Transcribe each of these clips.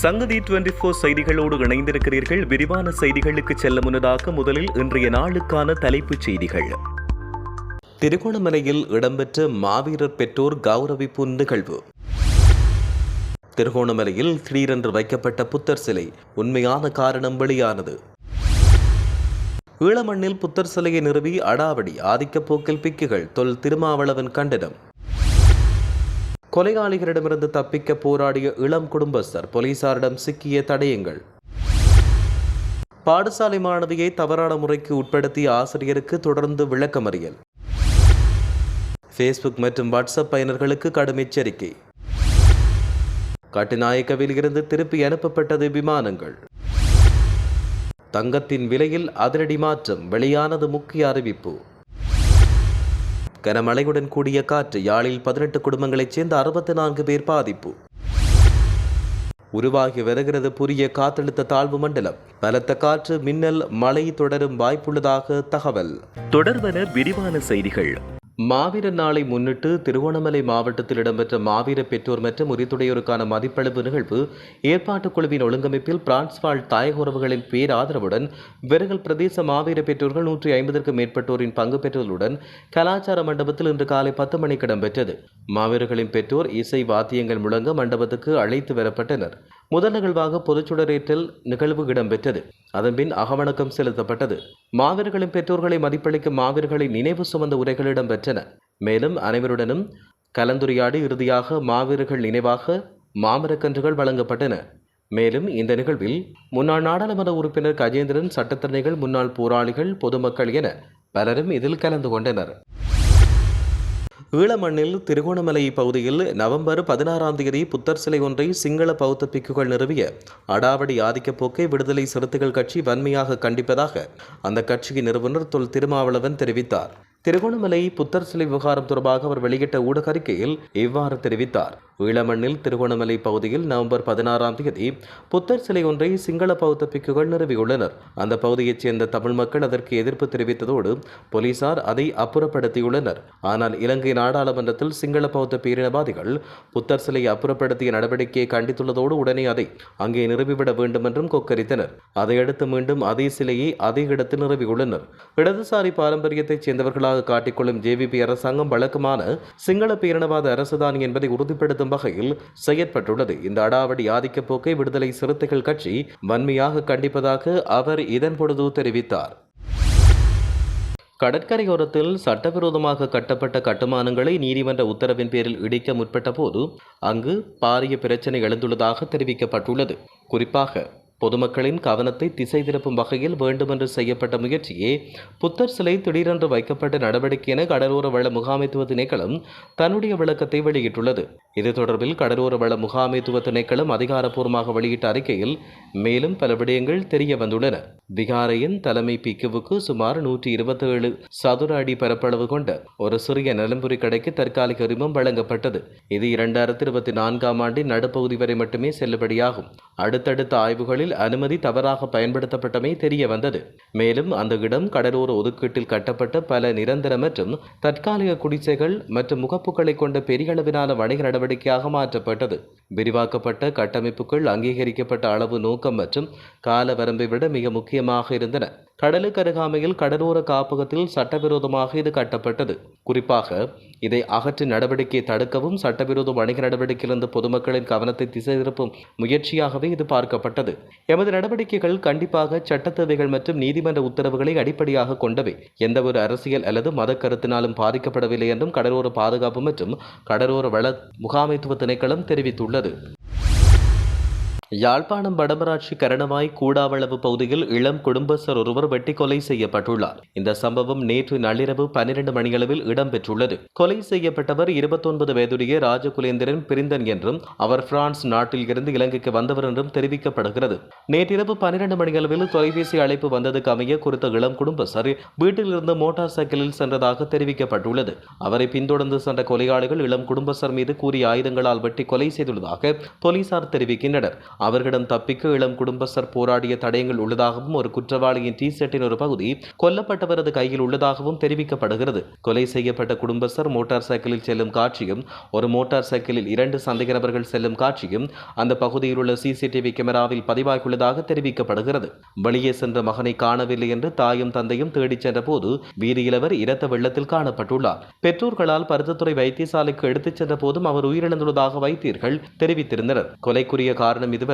சங்கதி twenty four செய்திகளோடு இணைந்திருக்கிறீர்கள். விரிவான செய்திகளுக்கு செல்ல முன்னதாக முதலில் இன்றைய நாளுக்கான தலைப்புச் செய்திகள். திருகோணமலையில் இடம்பெற்ற மாவீரர் பெற்றோர் கௌரவிப்பு நிகழ்வு. திருகோணமலையில் திடீரென்று வைக்கப்பட்ட புத்தர் சிலை உண்மையான காரணம் வெளியானது. ஈழமண்ணில் புத்தர் சிலையை நிறுவி அடாவடி ஆதிக்கப் போக்கில் பிக்குகள் தொல் திருமாவளவன் கண்டனம். கொலையாளிகளிடமிருந்து தப்பிக்க போராடிய இளம் குடும்பஸ்தர் போலீசாரிடம் சிக்கிய தடயங்கள். பாடசாலை மாணவியை தவறான முறைக்கு உட்படுத்திய ஆசிரியருக்கு தொடர்ந்து விளக்கமறியல். ஃபேஸ்புக் மற்றும் வாட்ஸ்அப் பயனர்களுக்கு கடும் எச்சரிக்கை. கட்டுநாயக்கவில் இருந்து திருப்பி அனுப்பப்பட்டது விமானங்கள். தங்கத்தின் விலையில் அதிரடி மாற்றம் வெளியானது முக்கிய அறிவிப்பு. கனமழையுடன் கூடிய காற்று யாழில் பதினெட்டு குடும்பங்களைச் சேர்ந்த அறுபத்தி நான்கு பேர் பாதிப்பு. உருவாகி வருகிறது புதிய காத்தழுத்த தாழ்வு மண்டலம். பலத்த காற்று மின்னல் மழை தொடரும் வாய்ப்புள்ளதாக தகவல். தொடர்வன விரிவான செய்திகள். மாவீர நாளை முன்னிட்டு திருவோணமலை மாவட்டத்தில் இடம்பெற்ற மாவீர பெற்றோர் மற்றும் உரித்துடையோருக்கான மதிப்பளவு நிகழ்வு ஏற்பாட்டுக் குழுவின் ஒழுங்கமைப்பில் பிரான்ஸ் வாழ் தாயக உறவுகளின் பேராதரவுடன் விரகல் பிரதேச மாவீர பெற்றோர்கள் நூற்றி ஐம்பதற்கும் மேற்பட்டோரின் பங்கு பெற்றதுடன் கலாச்சார மண்டபத்தில் இன்று காலை பத்து மணிக்கு இடம்பெற்றது. மாவீரர்களின் பெற்றோர் இசை வாத்தியங்கள் முழங்க மண்டபத்துக்கு அழைத்து வரப்பட்டனர். முதல் நிகழ்வாக பொதுச்சுடரேற்றில் நிகழ்வு இடம்பெற்றது. அதன்பின் அகவணக்கம் செலுத்தப்பட்டது. மாவீரர்களின் பெற்றோர்களை மதிப்பளிக்கும் மாவீரர்களை நினைவு சுமந்த உரைகள் இடம்பெற்றன. மேலும் அனைவருடனும் கலந்துரையாடி இறுதியாக மாவீரர்கள் நினைவாக மாமரக்கன்றுகள் வழங்கப்பட்டன. மேலும் இந்த நிகழ்வில் முன்னாள் நாடாளுமன்ற உறுப்பினர் கஜேந்திரன் சட்டத்தரணிகள் முன்னாள் போராளிகள் பொதுமக்கள் என பலரும் இதில் கலந்து கொண்டனர். ஈழமண்ணில் திருகோணமலை பகுதியில் நவம்பர் பதினாறாம் தேதி புத்தர் சிலை ஒன்றை சிங்கள பௌத்த பிக்குகள் நிறுவிய அடாவடி ஆதிக்க போக்கை விடுதலை சிறுத்தைகள் கட்சி வன்மையாக கண்டிப்பதாக அந்த கட்சியின் நிறுவனர் தொல் திருமாவளவன் தெரிவித்தார். திருகோணமலை புத்தர் சிலை விவகாரம் தொடர்பாக அவர் வெளியிட்ட ஊடக அறிக்கையில் இவ்வாறு தெரிவித்தார். ஈழமண்ணில் திருகோணமலை பகுதியில் நவம்பர் பதினாறாம் தேதி புத்தர் சிலை ஒன்றை சிங்கள பௌத்த பிக்குகள் நிறுவியுள்ளனர். அந்த பகுதியைச் சேர்ந்த தமிழ் மக்கள் அதற்கு எதிர்ப்பு தெரிவித்ததோடு போலீசார் அதை அப்புறப்படுத்தியுள்ளனர். ஆனால் இலங்கை நாடாளுமன்றத்தில் சிங்கள பௌத்த பேரினவாதிகள் புத்தர் சிலையை அப்புறப்படுத்திய நடவடிக்கையை கண்டித்துள்ளதோடு உடனே அதை அங்கே நிறுவிவிட வேண்டும் என்றும் கொக்கரித்தனர். அதையடுத்து மீண்டும் அதே சிலையை அதே இடத்தில் நிறுவியுள்ளனர். இடதுசாரி பாரம்பரியத்தைச் சேர்ந்தவர்களாக காட்டிக்கொள்ளும் ஜேவிபி அரசாங்கம் வழக்கமான சிங்கள பேரினவாத அரசுதான் என்பதை உறுதிப்படுத்தும் வகையில் செயற்பட்டுள்ளது. இந்த அடாவடி ஆதிக்க போக்கை விடுதலை சிறுத்தைகள் கட்சி வன்மையாக கண்டிப்பதாக அவர் இதன் பொழுது தெரிவித்தார். கடற்கரையோரத்தில் சட்டவிரோதமாக கட்டப்பட்ட கட்டுமானங்களை நீதிமன்ற உத்தரவின் பேரில் இடிக்க முற்பட்ட போது அங்கு பாரிய பிரச்சனை எழுந்துள்ளதாக தெரிவிக்கப்பட்டுள்ளது. குறிப்பாக பொதுமக்களின் கவனத்தை திசை திருப்பும் வகையில் வேண்டுமென்று செய்யப்பட்ட முயற்சியே புத்தர் சிலை திடீரென்று வைக்கப்பட்ட நடவடிக்கை என கடலோர வள முகாமைத்துவ திணைக்களம் தன்னுடைய விளக்கத்தை வெளியிட்டுள்ளது. இது தொடர்பில் கடலோர வள முகாமைத்துவ திணைக்களம் அதிகாரப்பூர்வமாக வெளியிட்ட அறிக்கையில் மேலும் பல விடயங்கள் தெரிய வந்துள்ளன. விகாரையின் தலைமை பிக்குவுக்கு சுமார் நூற்றி இருபத்தி ஏழு சதுர அடி பரப்பளவு கொண்ட ஒரு சிறிய நிலம்புரி கடைக்கு தற்காலிக உரிமம் வழங்கப்பட்டது. இது இரண்டாயிரத்தி இருபத்தி நான்காம் ஆண்டின் நடுப்பகுதி வரை மட்டுமே செல்லுபடியாகும். அடுத்தடுத்த ஆய்வுகளில் அனுமதி தவறாக பயன்படுத்தப்பட்டமை தெரிய வந்தது. மேலும் அந்த இடம் கடலோர ஒதுக்கீட்டில் கட்டப்பட்ட பல நிரந்தர மற்றும் தற்காலிக குடிசைகள் மற்றும் முகப்புகளை கொண்ட பெரிய அளவிலான வணிக நடவடிக்கையாக மாற்றப்பட்டது. விரிவாக்கப்பட்ட கட்டமைப்புகள் அங்கீகரிக்கப்பட்ட அளவு நோக்கம் மற்றும் கால வரம்பை விட மிக முக்கியமாக இருந்தன. கடலுக்கு அருகாமையில் கடலோர காப்பகத்தில் சட்டவிரோதமாக இது கட்டப்பட்டது. குறிப்பாக இதை அகற்று நடவடிக்கையை தடுக்கவும் சட்டவிரோத வணிக நடவடிக்கையிலிருந்து பொதுமக்களின் கவனத்தை திசை திருப்பும் முயற்சியாகவே இது பார்க்கப்பட்டது. எமது நடவடிக்கைகள் கண்டிப்பாக சட்டத்தேவைகள் மற்றும் நீதிமன்ற உத்தரவுகளை அடிப்படையாக கொண்டவை. எந்தவொரு அரசியல் அல்லது மத கருத்தினாலும் பாதிக்கப்படவில்லை என்றும் கடலோர பாதுகாப்பு மற்றும் கடலோர வள முகாமைத்துவ திணைக்களம் தெரிவித்துள்ளது. யாழ்ப்பாணம் வடமராட்சி கரணமாய் கூடாவளவு பகுதியில் இளம் குடும்பஸ்தர் ஒருவர் வெட்டி கொலை செய்யப்பட்டுள்ளார். இந்த சம்பவம் நேற்று நள்ளிரவு பன்னிரண்டு மணியளவில் இடம்பெற்றுள்ளது. கொலை செய்யப்பட்டவர் இருபத்தொன்பது வயதுடைய ராஜகுலேந்திரன் பிரிந்தன் என்றும் அவர் பிரான்ஸ் நாட்டில் இருந்து இலங்கைக்கு வந்தவர் என்றும் தெரிவிக்கப்படுகிறது. நேற்றிரவு பன்னிரண்டு மணியளவில் தொலைபேசி அழைப்பு வந்ததுக்கு அமைய குறித்த இளம் குடும்பஸ்தர் வீட்டில் இருந்து மோட்டார் சைக்கிளில் சென்றதாக தெரிவிக்கப்பட்டுள்ளது. அவரை பின்தொடர்ந்து சென்ற கொலையாளிகள் இளம் குடும்பஸ்தர் மீது கூறிய ஆயுதங்களால் வெட்டி கொலை செய்துள்ளதாக போலீசார் தெரிவிக்கின்றனர். அவர்களிடம் தப்பிக்க இளம் குடும்பஸ்தர் போராடிய தடயங்கள் உள்ளதாகவும் ஒரு குற்றவாளியின் டி ஷர்ட்டின் ஒரு பகுதி கொல்லப்பட்டவரது கையில் உள்ளதாகவும் தெரிவிக்கப்படுகிறது. கொலை செய்யப்பட்ட குடும்பஸ்தர் மோட்டார் சைக்கிளில் செல்லும் காட்சியும் ஒரு மோட்டார் சைக்கிளில் இரண்டு சந்தேக நபர்கள் செல்லும் காட்சியும் அந்த பகுதியில் உள்ள சிசிடிவி கேமராவில் பதிவாகியுள்ளதாக தெரிவிக்கப்படுகிறது. வெளியே சென்ற மகனை காணவில்லை என்று தாயும் தந்தையும் தேடிச் சென்ற போது வீதியிலவர் இரத்த வெள்ளத்தில் காணப்பட்டுள்ளார். பெற்றோர்களால் பருத்தத்துறை வைத்தியசாலைக்கு எடுத்துச் சென்ற போதும் அவர் உயிரிழந்துள்ளதாக வைத்தியர்கள் தெரிவித்திருந்தனர். கொலைக்குரிய காரணம் இதுவரை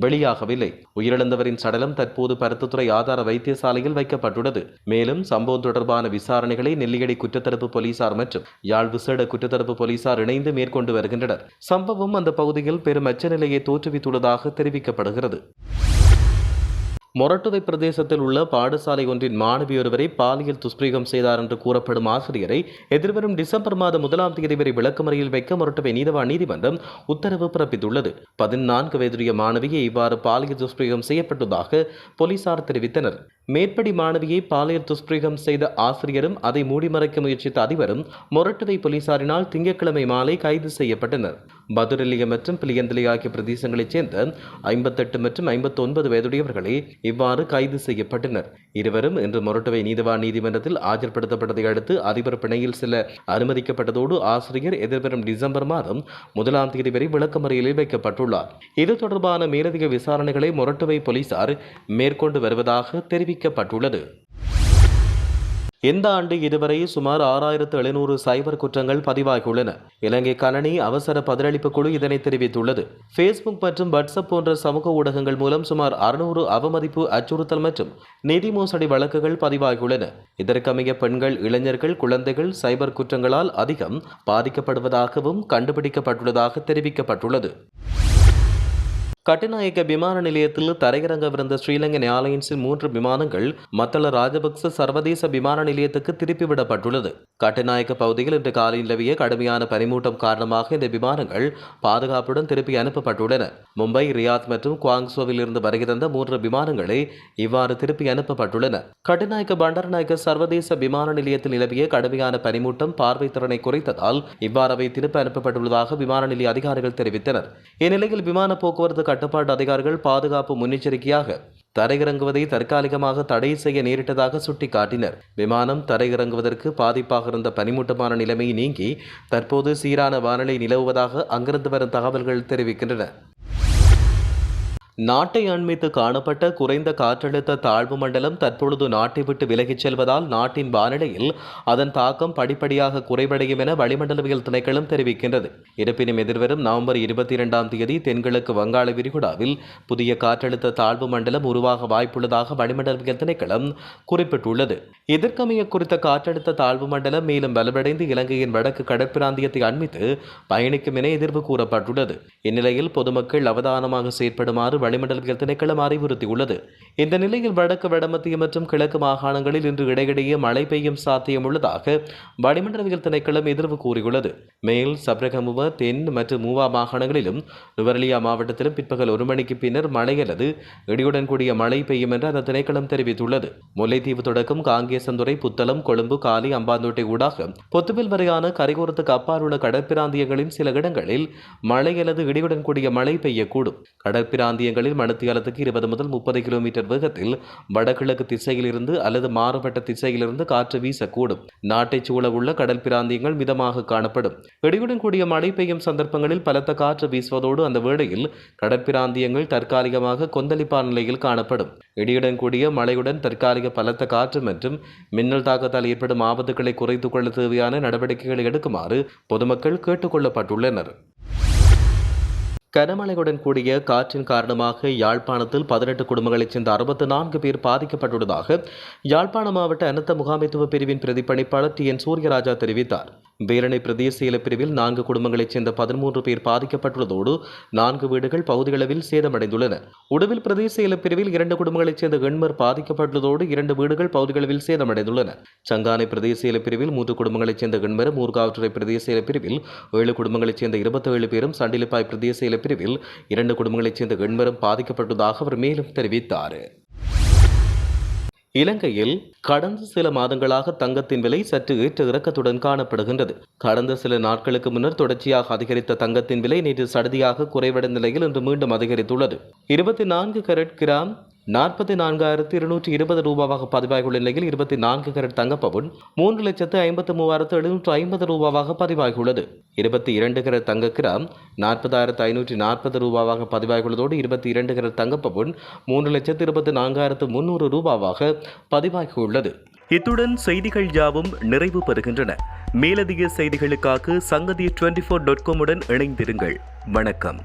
வெளியாகவில்லை. உயிரிழந்தவரின் சடலம் தற்போது பருத்தத்துறை ஆதார வைத்தியசாலையில் வைக்கப்பட்டுள்ளது. மேலும் சம்பவம் தொடர்பான விசாரணைகளை நெல்லியடி குற்றத்தடுப்பு போலீசார் மற்றும் யாழ் விசேட குற்றத்தடுப்பு போலீசார் இணைந்து மேற்கொண்டு வருகின்றனர். சம்பவம் அந்த பகுதியில் பெரும் அச்ச நிலையை தோற்றுவித்துள்ளதாக தெரிவிக்கப்படுகிறது. மொரட்டுவை பிரதேசத்தில் உள்ள பாடசாலை ஒன்றின் மாணவி ஒருவரை பாலியல் துஷ்பிரயோகம் செய்தார் என்று கூறப்படும் ஆசிரியரை எதிர்வரும் டிசம்பர் மாதம் முதலாம் தேதி வரை விளக்கமறையில் வைக்க மொரட்டுவை நீதவா நீதிமன்றம் உத்தரவு பிறப்பித்துள்ளது. பதினான்கு வயதுடைய மாணவியை இவ்வாறு பாலியல் துஷ்பிரயோகம் செய்யப்பட்டதாக போலீசார் தெரிவித்தனர். மேற்படி மாணவியை பாலியல் துஷ்பிரயோகம் செய்த ஆசிரியரும் அதை மூடிமறைக்க முயற்சித்த அதிபரும் மொரட்டுவை போலீசாரினால் திங்கட்கிழமை மாலை கைது செய்யப்பட்டனர். பதுரெல்லிய மற்றும் பிளியந்தலி ஆகிய பிரதேசங்களைச் சேர்ந்த ஐம்பத்தெட்டு மற்றும் ஐம்பத்தொன்பது வயதுடையவர்களே இவ்வாறு கைது செய்யப்பட்டனர். இருவரும் இன்று மொரட்டுவை நீதிவான் நீதிமன்றத்தில் ஆஜர்படுத்தப்பட்டதை அடுத்து அதிபர் பிணையில் சில அனுமதிக்கப்பட்டதோடு ஆசிரியர் எதிர்வரும் டிசம்பர் மாதம் முதலாம் தேதி வரை விளக்கமறியலில் வைக்கப்பட்டுள்ளார். இது தொடர்பான மேலதிக விசாரணைகளை மொரட்டுவை போலீசார் மேற்கொண்டு வருவதாக தெரிவிக்கப்பட்டுள்ளது. இந்த ஆண்டு இதுவரை சுமார் ஆறாயிரத்து எழுநூறு சைபர் குற்றங்கள் பதிவாகியுள்ளன. இலங்கை கணனி அவசர பதிலளிப்பு குழு இதனை தெரிவித்துள்ளது. ஃபேஸ்புக் மற்றும் வாட்ஸ்அப் போன்ற சமூக ஊடகங்கள் மூலம் சுமார் அறுநூறு அவமதிப்பு அச்சுறுத்தல் மற்றும் நிதி மோசடி வழக்குகள் பதிவாகியுள்ளன. இதற்கமைய பெண்கள் இளைஞர்கள் குழந்தைகள் சைபர் குற்றங்களால் அதிகம் பாதிக்கப்படுவதாகவும் கண்டுபிடிக்கப்பட்டுள்ளதாக தெரிவிக்கப்பட்டுள்ளது. கட்டுநாயக்க விமான நிலையத்தில் தரையிறங்கவிருந்த ஸ்ரீலங்கன் ஏர்லைன்ஸின் மூன்று விமானங்கள் மத்தள ராஜபக்ச சர்வதேச விமான நிலையத்துக்கு திருப்பிவிடப்பட்டுள்ளது கட்டுநாயக்க பகுதியில் இன்று காலை நிலவிய கடுமையான பனிமூட்டம் காரணமாக இந்த விமானங்கள் பாதுகாப்புடன் திருப்பி அனுப்பப்பட்டுள்ளன. மும்பை ரியாத் மற்றும் குவாங்சோவில் இருந்து வருகிறந்த மூன்று விமானங்களை இவ்வாறு திருப்பி அனுப்பப்பட்டுள்ளன. கட்டுநாயக்க பண்டர்நாயக்க சர்வதேச விமான நிலையத்தில் நிலவிய கடுமையான பனிமூட்டம் பார்வை திறனை குறைத்ததால் இவ்வாறு அவை திருப்பி அனுப்பப்பட்டுள்ளதாக விமான நிலைய அதிகாரிகள் தெரிவித்தனர். இந்நிலையில் விமான போக்குவரத்து கட்டுப்பாட்டு அதிகாரிகள் பாதுகாப்பு முன்னெச்சரிக்கையாக தரையிறங்குவதை தற்காலிகமாக தடை செய்ய நேரிட்டதாக சுட்டிக்காட்டினர். விமானம் தரையிறங்குவதற்கு பாதிப்பாக இருந்த பனிமூட்டமான நிலைமை நீங்கி தற்போது சீரான வானிலை நிலவுவதாக அங்கிருந்து வரும் தகவல்கள் தெரிவிக்கின்றன. நாட்டை அண்மித்து காணப்பட்ட குறைந்த காற்றழுத்த தாழ்வு மண்டலம் தற்பொழுது நாட்டை விட்டு விலகிச் செல்வதால் நாட்டின் வானிலையில் அதன் தாக்கம் படிப்படியாக குறைவடையும் என வளிமண்டலவியல் திணைக்களம் தெரிவிக்கின்றது. இருப்பினும் எதிர்வரும் நவம்பர் இருபத்தி இரண்டாம் தேதி தென்கிழக்கு வங்காள விரிகுடாவில் புதிய காற்றழுத்த தாழ்வு மண்டலம் உருவாக வாய்ப்புள்ளதாக வளிமண்டலவியல் திணைக்களம் குறிப்பிட்டுள்ளது. எதிர்க்கமைய குறித்த காற்றழுத்த தாழ்வு மண்டலம் மேலும் வலுவடைந்து இலங்கையின் வடக்கு கடற்பிராந்தியத்தை அண்மித்து பயணிக்கும் என எதிர்வு கூறப்பட்டுள்ளது. இந்நிலையில் பொதுமக்கள் அவதானமாக செயற்படுமாறு வளிமண்டலவியல் திணைக்களம் அறிவுறுத்தியுள்ளது. இந்த நிலையில் வடக்கு வடமத்திய மற்றும் கிழக்கு மாகாணங்களில் இன்று இடையிடையே மழை பெய்யும் சாத்தியம் உள்ளதாக வளிமண்டலவியல் திணைக்களம் எதிர்வு கூறியுள்ளது. மேல் சப்ரகமுவ தென் மற்றும் மூவா மாகாணங்களிலும் நுவரலியா மாவட்டத்திலும் பிற்பகல் ஒரு மணிக்கு பின்னர் மழை அல்லது இடியுடன் கூடிய மழை பெய்யும் என்று அந்த திணைக்களம் தெரிவித்துள்ளது. முல்லைத்தீவு தொடக்கம் காங்கேசந்துறை புத்தளம் கொழும்பு காலி அம்பாந்தோட்டை ஊடாக பொத்துவில் வரையான கரையோரத்துக்கு அப்பால் உள்ள கடற்பிராந்தியங்களின் சில இடங்களில் மழை அல்லது இடியுடன் கூடிய மழை பெய்யக்கூடும். கடற்பிராந்திய கடற்பிராந்தியங்களில் மணித்தியாலத்துக்கு இருபது முதல் முப்பது கிலோமீட்டர் வேகத்தில் வடகிழக்கு திசையிலிருந்து அல்லது மாறுபட்ட திசையிலிருந்து காற்று வீசக்கூடும். நாட்டைச் சூழ உள்ள கடல் பிராந்தியங்கள் மிதமாக காணப்படும். இடியுடன் கூடிய மழை பெய்யும் சந்தர்ப்பங்களில் பலத்த காற்று வீசுவதோடு அந்த வேளையில் கடற்பிராந்தியங்கள் தற்காலிகமாக கொந்தளிப்பான நிலையில் காணப்படும். இடியுடன் கூடிய மழையுடன் தற்காலிக பலத்த காற்று மற்றும் மின்னல் தாக்கத்தால் ஏற்படும் ஆபத்துக்களை குறைத்துக் கொள்ள தேவையான நடவடிக்கைகளை எடுக்குமாறு பொதுமக்கள் கேட்டுக்கொள்ளப்பட்டுள்ளனர் கனமழையுடன் கூடிய காற்றின் காரணமாக யாழ்ப்பாணத்தில் பதினெட்டு குடும்பங்களைச் சேர்ந்த அறுபத்தி நான்கு பேர் பாதிக்கப்பட்டுள்ளதாக யாழ்ப்பாண மாவட்ட அனர்த்த முகாமைத்துவ பிரிவின் பிரதிப்பணிப்பாளர் டி என் சூரியராஜா தெரிவித்தார். பேரணி பிரதேச இலப்பிரிவில் பிரிவில் நான்கு குடும்பங்களைச் சேர்ந்த பதிமூன்று பேர் பாதிக்கப்பட்டுள்ளதோடு நான்கு வீடுகள் பகுதியளவில் சேதமடைந்துள்ளன. உடவில் பிரதேச இலப்பிரிவில் இரண்டு குடும்பங்களைச் சேர்ந்த எண்மர் பாதிக்கப்பட்டுள்ளதோடு இரண்டு வீடுகள் பகுதியளவில் சேதமடைந்துள்ளன. சங்கானை பிரதேச இலப்பிரிவில் பிரிவில் மூன்று குடும்பங்களைச் சேர்ந்த எண்மர் மூர்காவற்றுறை பிரதேச இலப்பிரிவில் பிரிவில் ஏழு குடும்பங்களைச் சேர்ந்த இருபத்தேழு பேரும் சண்டிலிப்பாய் பிரதேச இலப்பிரிவில் பிரிவில் இரண்டு குடும்பங்களைச் சேர்ந்த எண்மரும் பாதிக்கப்பட்டதாக அவர் மேலும் தெரிவித்தார். இலங்கையில் கடந்த சில மாதங்களாக தங்கத்தின் விலை சற்று ஏற்ற இறக்கத்துடன் காணப்படுகின்றது. கடந்த சில நாட்களுக்கு முன்னர் தொடர்ச்சியாக அதிகரித்த தங்கத்தின் விலை நேற்று சடுதியாக குறைவடைந்த நிலையில் இன்று மீண்டும் அதிகரித்துள்ளது. இருபத்தி நான்கு கரட் கிராம் நாற்பத்தி நான்காயிரத்து இருநூற்றி இருபது ரூபாவாக பதிவாகியுள்ள நிலையில் இருபத்தி நான்கு கரட் தங்கப்பவுன் மூன்று லட்சத்து ஐம்பத்து மூவாயிரத்து எழுநூற்று ஐம்பது ரூபாவாக பதிவாகியுள்ளது. இருபத்தி இரண்டு கரட் தங்க கிராம் நாற்பதாயிரத்து ஐநூற்றி நாற்பது ரூபாவாக பதிவாகியுள்ளதோடு இருபத்தி இரண்டு கரட் தங்கப்பவுன் மூன்று லட்சத்து இருபத்தி நான்காயிரத்து முன்னூறு ரூபாவாக பதிவாகியுள்ளது. இத்துடன் செய்திகள் யாவும் நிறைவு பெறுகின்றன. மேலதிக செய்திகளுக்காக சங்கதி டுவெண்ட்டி ஃபோர் டாட் காமுடன் இணைந்திருங்கள். வணக்கம்.